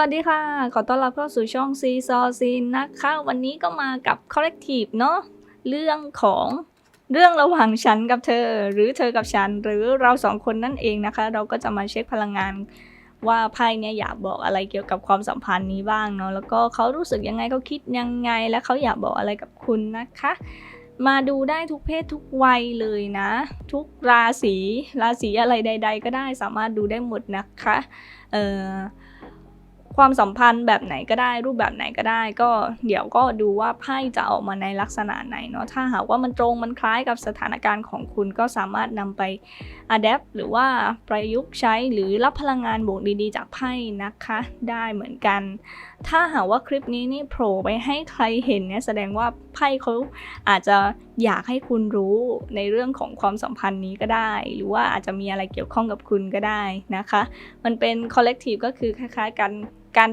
สวัสดีค่ะ ขอต้อนรับเข้าสู่ช่องซีซอซีนนะคะ วันนี้ก็มากับ Collective เนาะเรื่องของเรื่องระหว่างฉันกับเธอ หรือเธอกับฉัน หรือเราสองคนนั่นเองนะคะ เราก็จะมาเช็คพลังงานว่าไพ่เนี่ยอยากบอกอะไรเกี่ยวกับความสัมพันธ์นี้บ้างเนาะแล้วก็เขารู้สึกยังไงเขาคิดยังไง และเขาอยากบอกอะไรกับคุณนะคะ มาดูได้ทุกเพศทุกวัยเลยนะ ทุกราศีราศีอะไรใด ๆ ก็ได้สามารถดูได้หมดนะคะเอ่อ ความสัมพันธ์แบบไหนก็ได้ รูปแบบไหนก็ได้ ก็เดี๋ยวก็ดูว่าไพ่จะออกมาในลักษณะไหนเนาะถ้าหากว่ามันตรงมันคล้ายกับสถานการณ์ของคุณก็สามารถนำไปอัดแอปหรือว่าประยุกต์ใช้หรือรับพลังงานบวกดีๆ จากไพ่นะคะ ได้เหมือนกันถ้าหากว่าคลิปนี้นี่โผล่ไปให้ใครเห็นเนี่ยแสดงว่าไพ่เขาอาจจะอยากให้คุณรู้ในเรื่องของความสัมพันธ์นี้ก็ได้ หรือว่าอาจจะมีอะไรเกี่ยวข้องกับคุณก็ได้นะคะ มันเป็น collective ก็คือคล้ายๆกันการ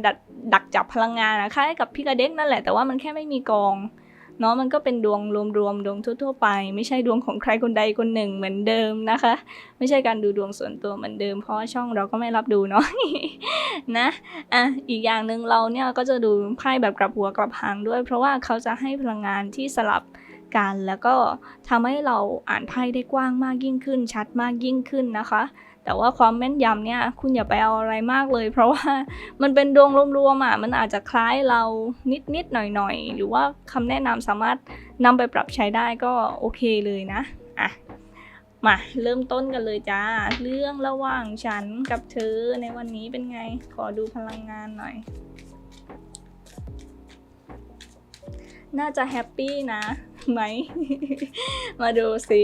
ดักจับพลังงานนะคล้ายกับพิกาเด็กนั่นแหละแต่ว่ามันแค่ไม่มีกอง เนาะมันก็เป็นดวงรวมๆดวงทั่ว ๆ ไป ไม่ใช่ดวงของใครคนใดคนหนึ่งเหมือนเดิมนะคะ ไม่ใช่การดูดวงส่วนตัวเหมือนเดิม เพราะช่องเราก็ไม่รับดูเนาะนะอะอีกอย่างหนึ่งเราเนี่ยก็จะดูไพ่แบบกลับหัวกลับหางด้วย เพราะว่าเขาจะให้พลังงานที่สลับกันแล้วก็ทำให้เราอ่านไพ่ได้กว้างมากยิ่งขึ้น ชัดมากยิ่งขึ้นนะคะ แต่ว่าความแม่นยำเนี่ยคุณอย่าไปเอาอะไรมากเลย เพราะว่ามันเป็นดวงรวมๆอะมันอาจจะคล้ายเรานิดๆหน่อยๆ หรือว่าคำแนะนำสามารถนำไปปรับใช้ได้ก็โอเคเลยนะอะมาเริ่มต้นกันเลยจ้า เรื่องระหว่างฉันกับเธอในวันนี้เป็นไง ขอดูพลังงานหน่อย น่าจะแฮปปี้นะไหม มาดูสิ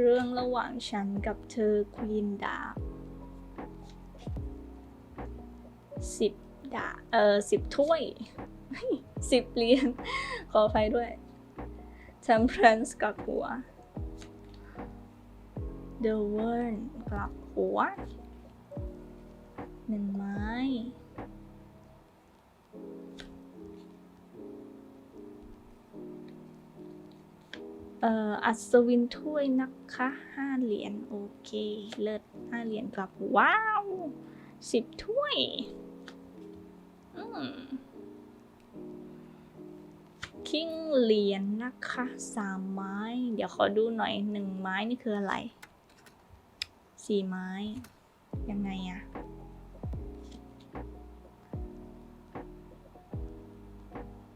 เรื่องระหว่างฉันกับเธอควีนดาบสิบดาเออสิบถ้วยสิบเหรียญขอไฟด้วย Temperance กับหัว The World กลับหัวหนึ่งไม้ เอ่ออัศวินถ้วยนะคะห้าเหรียญโอเค เลิศห้าเหรียญกลับ ว้าวสิบถ้วย อืมคิงเหรียญนะคะสามไม้ เดี๋ยวขอดูหน่อยหนึ่งไม้นี่คืออะไรสี่ไม้ ยังไงอะ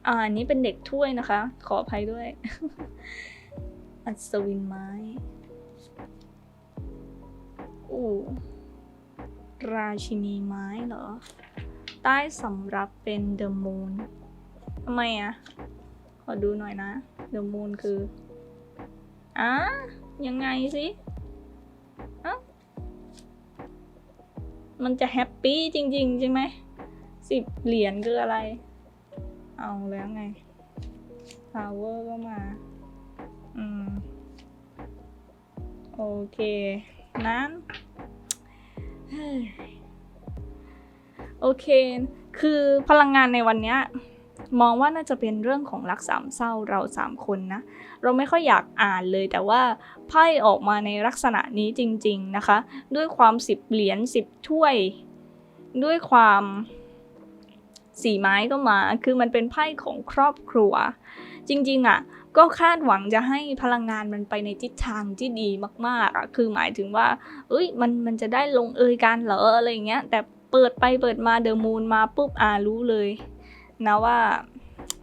อ่าอันนี้เป็นเด็กถ้วยนะคะ ขออภัยด้วย อัศวินไม้อู้ราชินีไม้เหรอ ใต้สำรับเป็นเดอะมูนทำไมอะขอดูหน่อยนะเดอะมูนคืออะยังไงสิอะมันจะแฮปปี้จริง ๆ ใช่ไหมสิบเหรียญคืออะไร เอาแล้วไงพาวเวอร์ก็มา อืม โอเค นั้นโอเค คือพลังงานในวันเนี้ยมองว่าน่าจะเป็นเรื่องของรักสามเศร้าเราสามคนนะ เราไม่ค่อยอยากอ่านเลย แต่ว่าไพ่ออกมาในลักษณะนี้จริง ๆนะคะ ด้วยความสิบเหรียญสิบถ้วย ด้วยความสีไม้ก็มา คือมันเป็นไพ่ของครอบครัว จริง ๆอะ่ะ ก็คาดหวังจะให้พลังงานมันไปในทิศทางที่ดีมากๆอะคือหมายถึงว่า เอ้ย มัน มันจะได้ลงเอยกันเหรออะไรเงี้ย แต่เปิดไปเปิดมาเดอะมูนมาปุ๊บอ่ารู้เลยนะว่า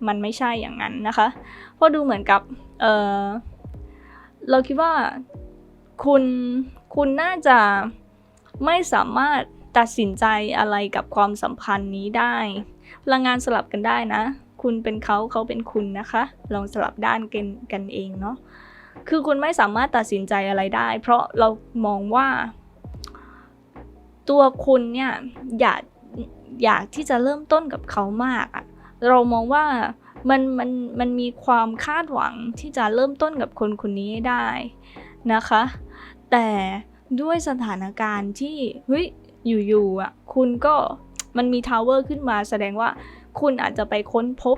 มันไม่ใช่อย่างนั้นนะคะ เพราะดูเหมือนกับ เออเราคิดว่าคุณ คุณน่าจะไม่สามารถตัดสินใจอะไรกับความสัมพันธ์นี้ได้ พลังงานสลับกันได้นะ คุณเป็นเขาเขาเป็นคุณนะคะ ลองสลับด้านกันกันเองเนาะคือคุณไม่สามารถตัดสินใจอะไรได้ เพราะเรามองว่า ตัวคุณเนี่ยอยากอยากที่จะเริ่มต้นกับเขามากอะเรามองว่ามันมันมันมีความคาดหวังที่จะเริ่มต้นกับคนคนนี้ได้นะคะ แต่ด้วยสถานการณ์ที่เฮ้ยอยู่ๆอะคุณก็มันมีทาวเวอร์ขึ้นมาแสดงว่า คุณอาจจะไปค้นพบ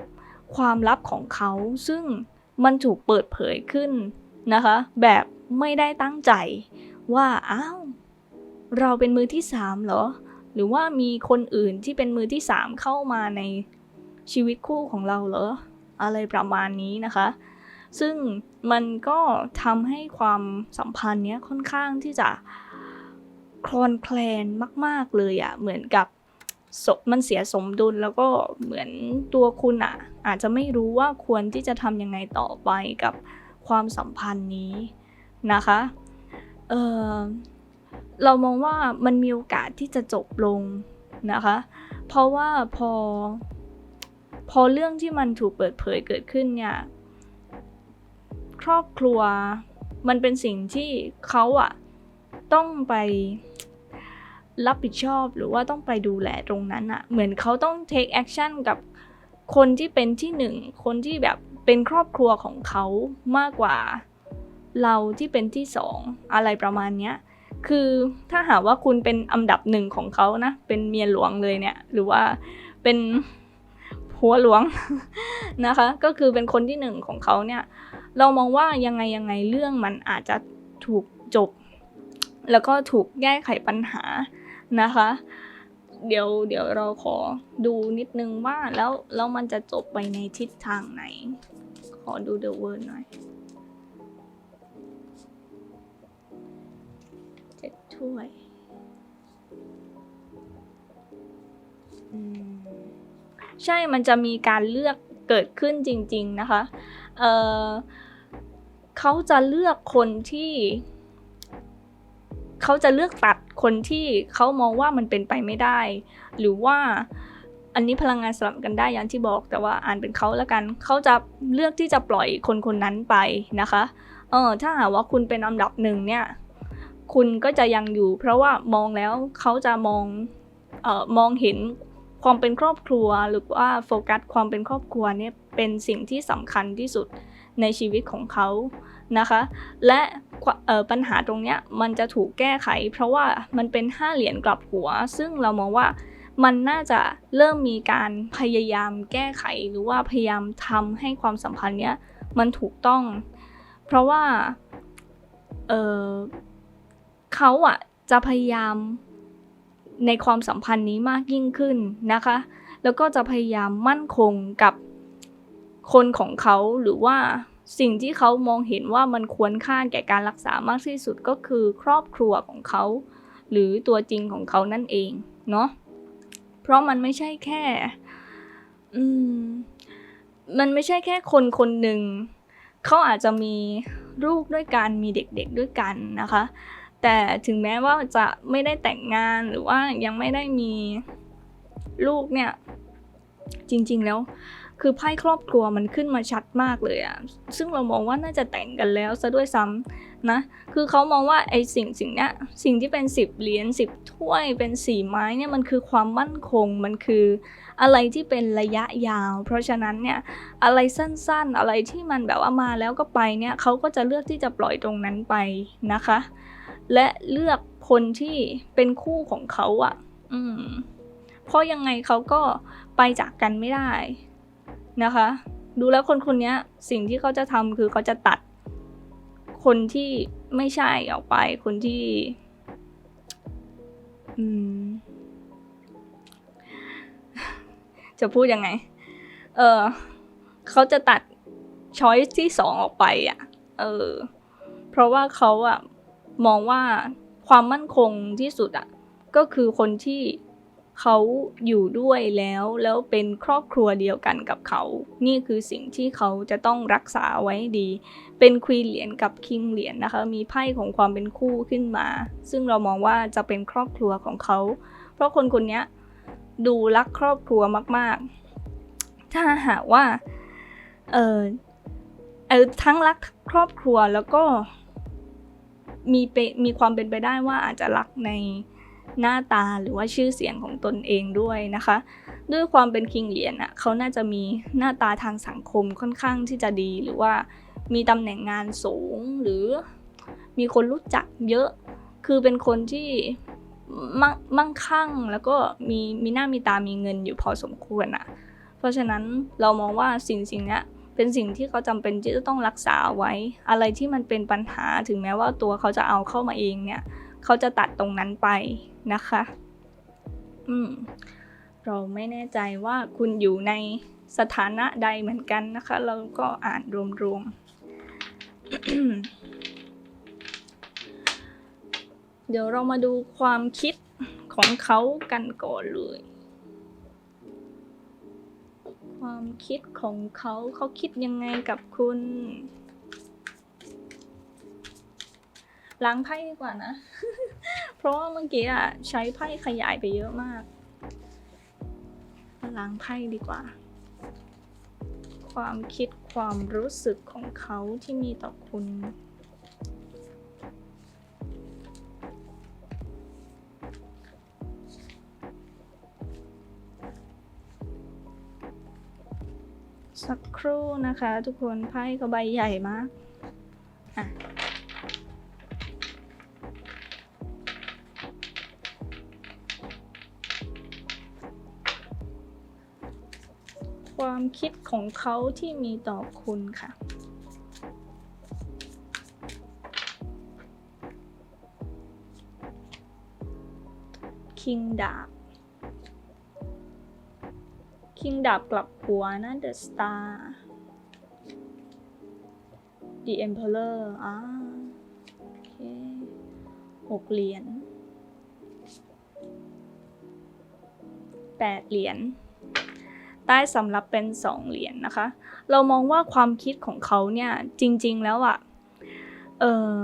ความลับของเขา ซึ่งมันถูกเปิดเผยขึ้นนะคะ แบบไม่ได้ตั้งใจว่าอ้าวเราเป็นมือที่สามเหรอ หรือว่ามีคนอื่นที่เป็นมือที่สามเข้ามาในชีวิตคู่ของเราเหรอ อะไรประมาณนี้นะคะ ซึ่งมันก็ทำให้ความสัมพันธ์เนี้ยค่อนข้างที่จะคลอนแคลนมาก ๆ เลยอะเหมือนกับ มันเสียสมดุลแล้วก็เหมือนตัวคุณอะอาจจะไม่รู้ว่าควรที่จะทำยังไงต่อไปกับความสัมพันธ์นี้นะคะเออเรามองว่ามันมีโอกาสที่จะจบลงนะคะ เพราะว่าพอ พอเรื่องที่มันถูกเปิดเผยเกิดขึ้นเนี่ยครอบครัวมันเป็นสิ่งที่เขาอะต้องไป รับผิดชอบหรือว่าต้องไปดูแลตรงนั้นอะเหมือนเขาต้อง take action กับคนที่เป็นที่หนึ่งคนที่แบบเป็นครอบครัวของเขามากกว่าเราที่เป็นที่สองอะไรประมาณเนี้ยคือถ้าหากว่าคุณเป็นอันดับหนึ่งของเขานะ เป็นเมียหลวงเลยเนี่ย หรือว่าเป็นผัวหลวงนะคะ ก็คือเป็นคนที่หนึ่งของเขาเนี่ย เรามองว่ายังไงยังไงเรื่องมันอาจจะถูกจบ แล้วก็ถูกแก้ไขปัญหา นะคะ เดี๋ยวเดี๋ยวเราขอดูนิดนึงว่าแล้วแล้วมันจะจบไปในทิศทางไหน ขอดู The Word หน่อยเจ็ดถ้วยใช่ มันจะมีการเลือกเกิดขึ้นจริง ๆ นะคะ เเขาจะเลือกคนที่ เขาจะเลือกตัดคนที่เขามองว่ามันเป็นไปไม่ได้ หรือว่าอันนี้พลังงานสลับกันได้อย่างที่บอก แต่ว่าอ่านเป็นเขาแล้วกันเขาจะเลือกที่จะปล่อยคนคนนั้นไปนะคะเออถ้าหากว่าคุณเป็นอันดับหนึ่งเนี่ย คุณก็จะยังอยู่ เพราะว่ามองแล้วเขาจะมองเอ่อมองเห็นความเป็นครอบครัวหรือว่าโฟกัสความเป็นครอบครัวเนี่ยเป็นสิ่งที่สำคัญที่สุดในชีวิตของเขา นะคะ และปัญหาตรงนี้มันจะถูกแก้ไข เพราะว่ามันเป็นห้าเหรียญกลับหัว ซึ่งเรามองว่ามันน่าจะเริ่มมีการพยายามแก้ไขหรือว่าพยายามทำให้ความสัมพันธ์เนี้ยมันถูกต้อง เพราะว่าเเขาอะจะพยายามในความสัมพันธ์นี้มากยิ่งขึ้นนะคะ แล้วก็จะพยายามมั่นคงกับคนของเขาหรือว่า สิ่งที่เขามองเห็นว่ามันควรค่าแก่การรักษามากที่สุดก็คือครอบครัวของเขา หรือตัวจริงของเขานั่นเองเนาะเพราะมันไม่ใช่แค่อืมมันไม่ใช่แค่คนคนหนึ่งเขาอาจจะมีลูกด้วยกันมีเด็กๆด้วยกันนะคะ แต่ถึงแม้ว่าจะไม่ได้แต่งงานหรือว่ายังไม่ได้มีลูกเนี่ย จริงๆแล้ว คือไพ่ครอบครัวมันขึ้นมาชัดมากเลยอะซึ่งเรามองว่าน่าจะแต่งกันแล้วซะด้วยซ้ำนะ คือเขามองว่าไอ้สิ่งสิ่งเนี้ยสิ่งที่เป็นสิบเหรียญสิบถ้วยเป็นสี่ไม้เนี่ยมันคือความมั่นคงมันคืออะไรที่เป็นระยะยาว เพราะฉะนั้นเนี่ยอะไรสั้นๆ อะไรที่มันแบบว่ามาแล้วก็ไปเนี่ยเขาก็จะเลือกที่จะปล่อยตรงนั้นไปนะคะ และเลือกคนที่เป็นคู่ของเขาอะ่ะ อืมเพราะยังไงเขาก็ไปจากกันไม่ได้ นะคะ ดูแล้วคนคนนี้สิ่งที่เขาจะทำคือเขาจะตัดคนที่ไม่ใช่ออกไป คนที่จะพูดยังไง เออเขาจะตัดช้อยที่สองออกไปอะ่ะ เออ เพราะว่าเขาอะมองว่าความมั่นคงที่สุดอะก็คือคนที่ เขาอยู่ด้วยแล้วแล้วเป็นครอบครัวเดียวกันกับเขา นี่คือสิ่งที่เขาจะต้องรักษาไว้ดี เป็นควีนเหรียญกับคิงเหรียญนนะคะ มีไพ่ของความเป็นคู่ขึ้นมา ซึ่งเรามองว่าจะเป็นครอบครัวของเขา เพราะคนคนนี้ดูรักครอบครัวมาก ๆ ถ้าหากว่า เออเออทั้งรักครอบครัวแล้วก็มีเปมีความเป็นไปได้ว่าอาจจะรักใน หน้าตาหรือว่าชื่อเสียงของตนเองด้วยนะคะ ด้วยความเป็นคิงเหรียญอะเขาน่าจะมีหน้าตาทางสังคมค่อนข้างที่จะดีหรือว่ามีตำแหน่งงานสูงหรือมีคนรู้จักเยอะ คือเป็นคนที่มั่งคั่งแล้วก็มีมีหน้ามีตามีเงินอยู่พอสมควรอะเพราะฉะนั้นเรามองว่าสิ่งสิ่งนี้เป็นสิ่งที่เขาจำเป็นที่จะต้องรักษาไว้ อะไรที่มันเป็นปัญหาถึงแม้ว่าตัวเขาจะเอาเข้ามาเองเนี่ย เขาจะตัดตรงนั้นไปนะคะ อืม เราไม่แน่ใจว่าคุณอยู่ในสถานะใดเหมือนกันนะคะ เราก็อ่านรวมๆ เดี๋ยวเรามาดูความคิดของเขากันก่อนเลย ความคิดของเขาเขาคิดยังไงกับคุณ ล้างไพ่ดีกว่านะ เพราะว่าเมื่อกี้อะใช้ไพ่ขยายไปเยอะมาก ล้างไพ่ดีกว่า ความคิดความรู้สึกของเขาที่มีต่อคุณสักครู่นะคะ ทุกคนไพ่เขาใบใหญ่มาก ของเขาที่มีต่อคุณค่ะ คิงดาบ คิงดาบกลับหัวนะ The Star The Emperor อ่าโอเคหกเหรียญแปดเหรียญ ใต้สำรับเป็นสองเหรียญนนะคะ เรามองว่าความคิดของเขาเนี่ยจริง ๆ แล้วอะ่ะ เออ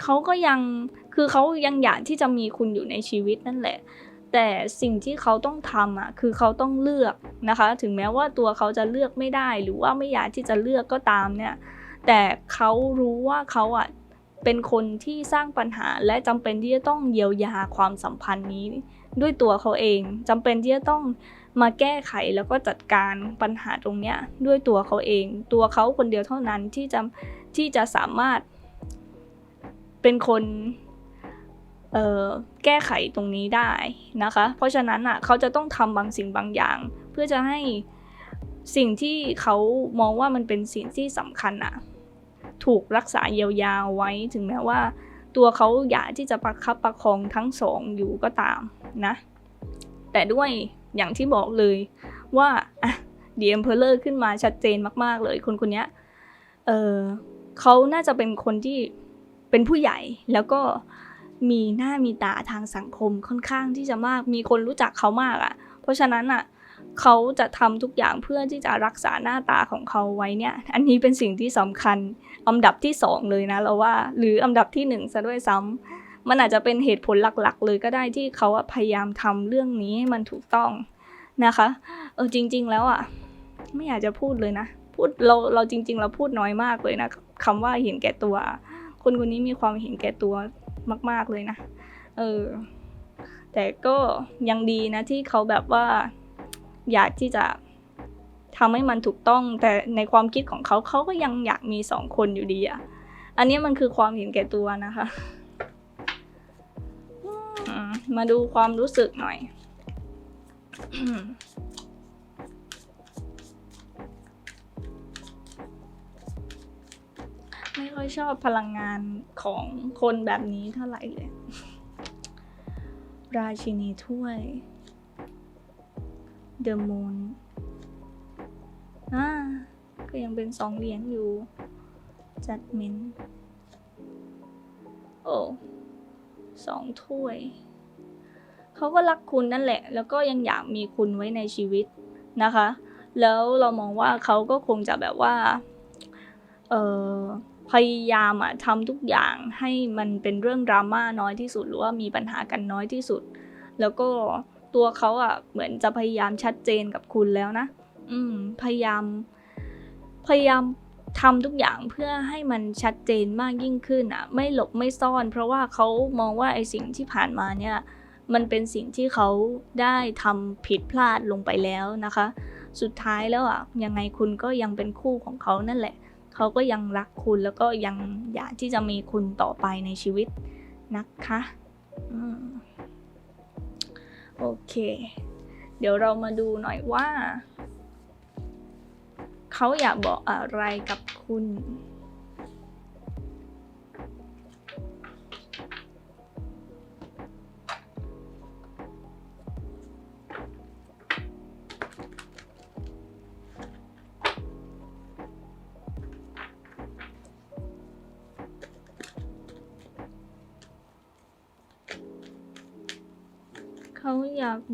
เขาก็ยังคือเขายังอยากที่จะมีคุณอยู่ในชีวิตนั่นแหละ แต่สิ่งที่เขาต้องทำอะคือเขาต้องเลือกนะคะ ถึงแม้ว่าตัวเขาจะเลือกไม่ได้ หรือว่าไม่อยากที่จะเลือกก็ตามเนี่ย แต่เขารู้ว่าเขาอะเป็นคนที่สร้างปัญหาและจำเป็นที่จะต้องเยียวยาความสัมพันธ์นี้ ด้วยตัวเขาเองจำเป็นที่จะต้อง มาแก้ไขแล้วก็จัดการปัญหาตรงเนี้ยด้วยตัวเขาเอง ตัวเขาคนเดียวเท่านั้นที่จะที่จะสามารถเป็นคนเออแก้ไขตรงนี้ได้นะคะ เพราะฉะนั้นอะเขาจะต้องทำบางสิ่งบางอย่าง เพื่อจะให้สิ่งที่เขามองว่ามันเป็นสิ่งที่สำคัญอะถูกรักษาเยียวยาไว้ถึงแม้ว่า ตัวเขาอยากที่จะประคับประคองทั้งสองอยู่ก็ตามนะ แต่ด้วย อย่างที่บอกเลยว่าอะดีเอ็มเพลเลอร์ขึ้นมาชัดเจนมาก ๆ เลยคนคนนี้เออเขาน่าจะเป็นคนที่เป็นผู้ใหญ่แล้วก็มีหน้ามีตาทางสังคมค่อนข้างที่จะมากมีคนรู้จักเขามากอะ่ะ เพราะฉะนั้นอะเขาจะทำทุกอย่างเพื่อที่จะรักษาหน้าตาของเขาไว้เนี่ย อันนี้เป็นสิ่งที่สำคัญอันดับที่สองเลยนะเราว่า หรืออันดับที่หนึ่งซะด้วยซ้ำ มันอาจจะเป็นเหตุผลหลักๆ เลยก็ได้ที่เขาพยายามทำเรื่องนี้ให้มันถูกต้องนะคะ เออจริง ๆ แล้วอะไม่อยากจะพูดเลยนะ พูดเราเราจริง ๆ เราพูดน้อยมากเลยนะคำว่าเห็นแก่ตัว คนคนนี้มีความเห็นแก่ตัวมาก ๆเลยนะ เออ แต่ก็ยังดีนะที่เขาแบบว่าอยากที่จะทำให้มันถูกต้อง แต่ในความคิดของเขาเขาก็ยังอยากมีสองคนอยู่ดีอะอันนี้มันคือความเห็นแก่ตัวนะคะ มาดูความรู้สึกหน่อย ไม่ค่อยชอบพลังงานของคนแบบนี้เท่าไหร่เลย ราชินีถ้วย The Moon อ่าก็ยังเป็นสองเหรียญอยู่ จัดเมนโอ้สองถ้วย เขาก็รักคุณนั่นแหละ แล้วก็ยังอยากมีคุณไว้ในชีวิตนะคะ แล้วเรามองว่าเขาก็คงจะแบบว่าเออพยายามอะทำทุกอย่างให้มันเป็นเรื่องดราม่าน้อยที่สุด หรือว่ามีปัญหากันน้อยที่สุด แล้วก็ตัวเขาอะเหมือนจะพยายามชัดเจนกับคุณแล้วนะ อืม พยายาม พยายามทำทุกอย่างเพื่อให้มันชัดเจนมากยิ่งขึ้นอะไม่หลบไม่ซ่อน เพราะว่าเขามองว่าไอสิ่งที่ผ่านมาเนี่ย มันเป็นสิ่งที่เขาได้ทำผิดพลาดลงไปแล้วนะคะ สุดท้ายแล้วอะยังไงคุณก็ยังเป็นคู่ของเขานั่นแหละ เขาก็ยังรักคุณแล้วก็ยังอยากที่จะมีคุณต่อไปในชีวิตนะคะอโอเค เดี๋ยวเรามาดูหน่อยว่า เขาอยากบอกอะไรกับคุณ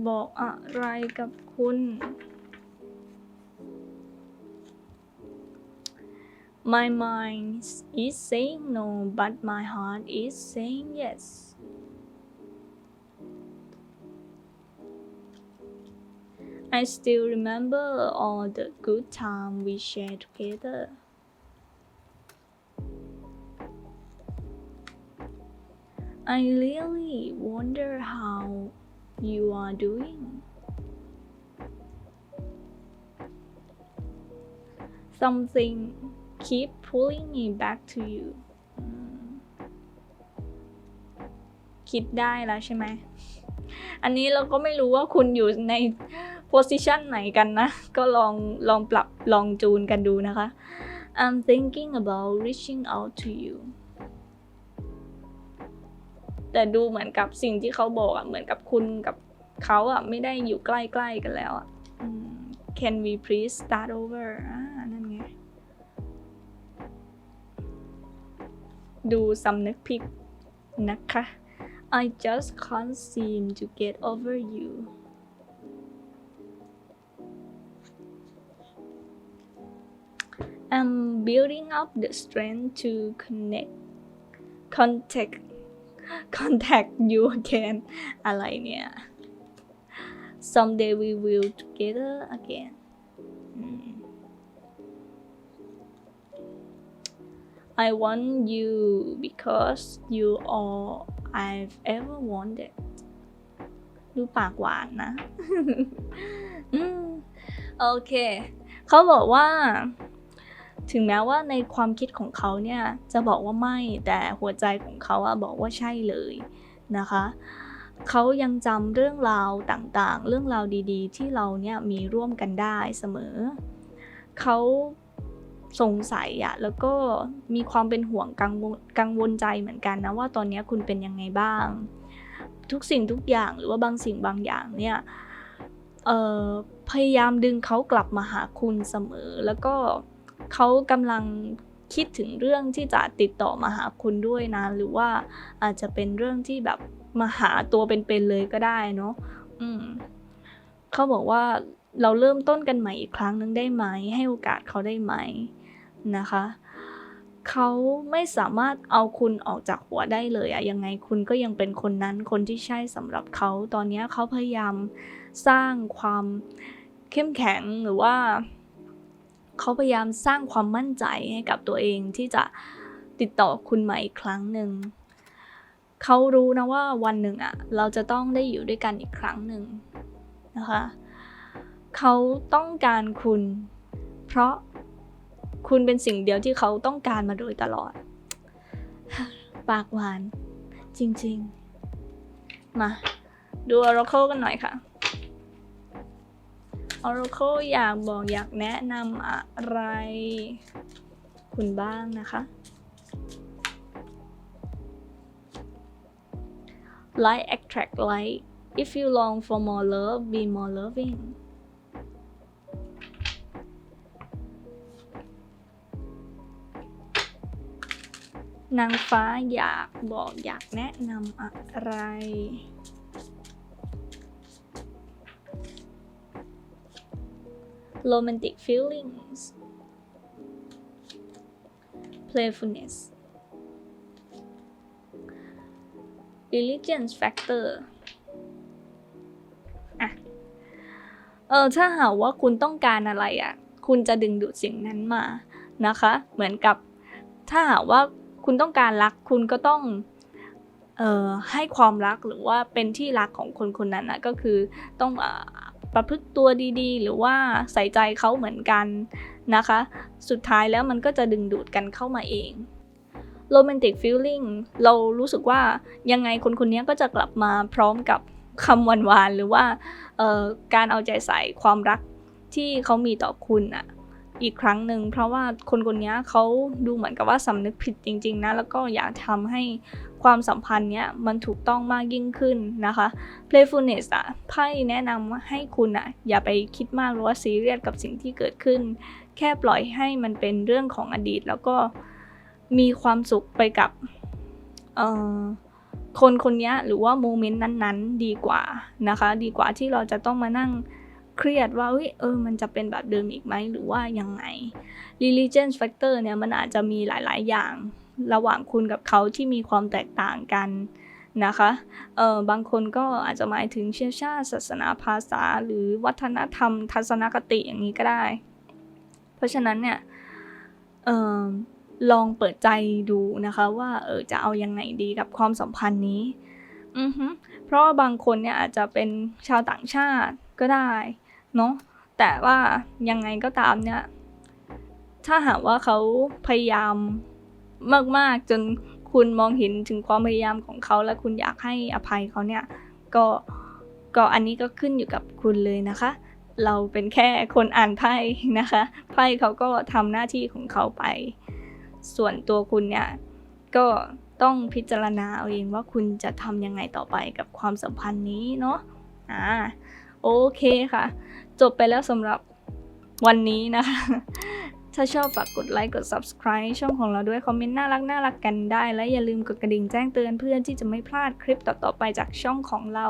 บอกอะไรกับคุณ My mind is saying no but my heart is saying yes I still remember all the good time we shared together I really wonder how you are doing. Something keep pulling me back to you คิดได้แล้วใช่ไหม อันนี้เราก็ไม่รู้ว่าคุณอยู่ใน position ไหนกันนะ ก็ลองลองปรับลองจูนกันดูนะคะ I'm thinking about reaching out to you แต่ดูเหมือนกับสิ่งที่เขาบอกอะเหมือนกับคุณกับเขาอะไม่ได้อยู่ใกล้ๆกันแล้วอะ Can we please start over อ่านั่นไง ดูสำนึกผิดนะคะ I just can't seem to get over you I'm building up the strength to connect contact contact you again อะไรเนี่ย someday we will together again อืม I want you because you all I've ever wanted ดูปากหวานนะ อืมโอเค เขาบอกว่า ถึงแม้ว่าในความคิดของเขาเนี่ยจะบอกว่าไม่แต่หัวใจของเขาอะบอกว่าใช่เลยนะคะเขายังจำเรื่องราวต่างๆ เรื่องราวดีๆ ที่เราเนี่ยมีร่วมกันได้เสมอ เขาสงสัยอะแล้วก็มีความเป็นห่วงกังวลกังวลใจเหมือนกันนะว่าตอนนี้คุณเป็นยังไงบ้าง ทุกสิ่งทุกอย่างหรือว่าบางสิ่งบางอย่างเนี่ยพยายามดึงเขากลับมาหาคุณเสมอแล้วก็ เขากำลังคิดถึงเรื่องที่จะติดต่อมาหาคุณด้วยนะ หรือว่าอาจจะเป็นเรื่องที่แบบมาหาตัวเป็นๆเลยก็ได้เนาะอืมเขาบอกว่าเราเริ่มต้นกันใหม่อีกครั้งนึงได้ไหม ให้โอกาสเขาได้ไหมนะคะเขาไม่สามารถเอาคุณออกจากหัวได้เลยอะยังไงคุณก็ยังเป็นคนนั้นคนที่ใช่สำหรับเขาตอนนี้เขาพยายามสร้างความเข้มแข็งหรือว่า เขาพยายามสร้างความมั่นใจให้กับตัวเองที่จะติดต่อคุณใหม่อีกครั้งหนึ่งเขารู้นะว่าวันหนึ่งอะเราจะต้องได้อยู่ด้วยกันอีกครั้งหนึ่งนะคะเขาต้องการคุณ เพราะคุณเป็นสิ่งเดียวที่เขาต้องการมาโดยตลอด ปากหวาน จริง ๆ มา ดู Oracle กันหน่อยค่ะ Oracle อยากบอกอยากแนะนำอะไร คุณบ้างนะคะ Like attract like if you long for more love be more loving นางฟ้าอยากบอกอยากแนะนำอะไร romantic feelings playfulness religion factor อะ เออ ถ้าหากว่าคุณต้องการอะไรอะ คุณจะดึงดูดสิ่งนั้นมา นะคะ เหมือนกับ ถ้าหากว่าคุณต้องการรัก คุณก็ต้อง เอ่อ ให้ความรักหรือว่าเป็นที่รักของคนคนนั้นนะก็คือต้องอ่า ประพฤติตัวดีๆ หรือว่าใส่ใจเขาเหมือนกันนะคะ สุดท้ายแล้วมันก็จะดึงดูดกันเข้ามาเองโรแมนติกฟิลลิ่งเรารู้สึกว่ายังไงคนคนนี้ก็จะกลับมาพร้อมกับคำหวานๆหรือว่าการเอาใจใส่ความรักที่เขามีต่อคุณอะ อีกครั้งหนึ่งเพราะว่าคนคนนี้เขาดูเหมือนกับว่าสำนึกผิดจริง ๆนะแล้วก็อยากทำให้ความสัมพันธ์เนี้ยมันถูกต้องมากยิ่งขึ้นนะคะ playfulness อะไพ่แนะนำให้คุณอะอย่าไปคิดมากหรือว่าซีเรียสกับสิ่งที่เกิดขึ้น แค่ปล่อยให้มันเป็นเรื่องของอดีต แล้วก็มีความสุขไปกับคนคนนี้หรือว่าโมเมนต์นั้นๆ ดีกว่านะคะ ดีกว่าที่เราจะต้องมานั่ง เครียดว่าเฮ้ยเออมันจะเป็นแบบเดิมอีกไหมหรือว่ายังไง religion factor เนี่ยมันอาจจะมีหลาย ๆ อย่าง ระหว่างคุณกับเขาที่มีความแตกต่างกันนะคะเออบางคนก็อาจจะหมายถึงเชื้อชาติศาสนาภาษา หรือวัฒนธรรม ทัศนคติอย่างนี้ก็ได้ เพราะฉะนั้นเนี่ยเออลองเปิดใจดูนะคะว่าเออจะเอายังไงดีกับความสัมพันธ์นี้อือฮึเพราะว่าบางคนเนี่ยอาจจะเป็นชาวต่างชาติก็ได้ เนาะแต่ว่ายังไงก็ตามเนี่ย ถ้าหากว่าเขาพยายามมากๆ จนคุณมองเห็นถึงความพยายามของเขา และคุณอยากให้อภัยเขาเนี่ยก็ก็อันนี้ก็ขึ้นอยู่กับคุณเลยนะคะ เราเป็นแค่คนอ่านไพ่นะคะ ไพ่เขาก็ทำหน้าที่ของเขาไป ส่วนตัวคุณเนี่ยก็ต้องพิจารณาเอาเองว่าคุณจะทำยังไงต่อไปกับความสัมพันธ์นี้เนาะอ่าโอเคค่ะ จบไปแล้วสำหรับวันนี้นะคะ ถ้าชอบฝากกดไลค์กด subscribe ช่องของเราด้วยคอมเมนต์น่ารักน่ารักกันได้ และอย่าลืมกดกระดิ่งแจ้งเตือนเพื่อนที่จะไม่พลาดคลิปต่อๆไปจากช่องของเรา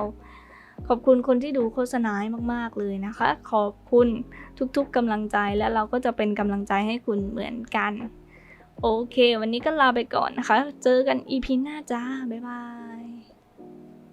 ขอบคุณคนที่ดูโฆษณาให้มากๆเลยนะคะ ขอบคุณทุกๆกำลังใจและเราก็จะเป็นกำลังใจให้คุณเหมือนกัน โอเค วันนี้ก็ลาไปก่อนนะคะ เจอกัน EP หน้าจ้าบ๊ายบาย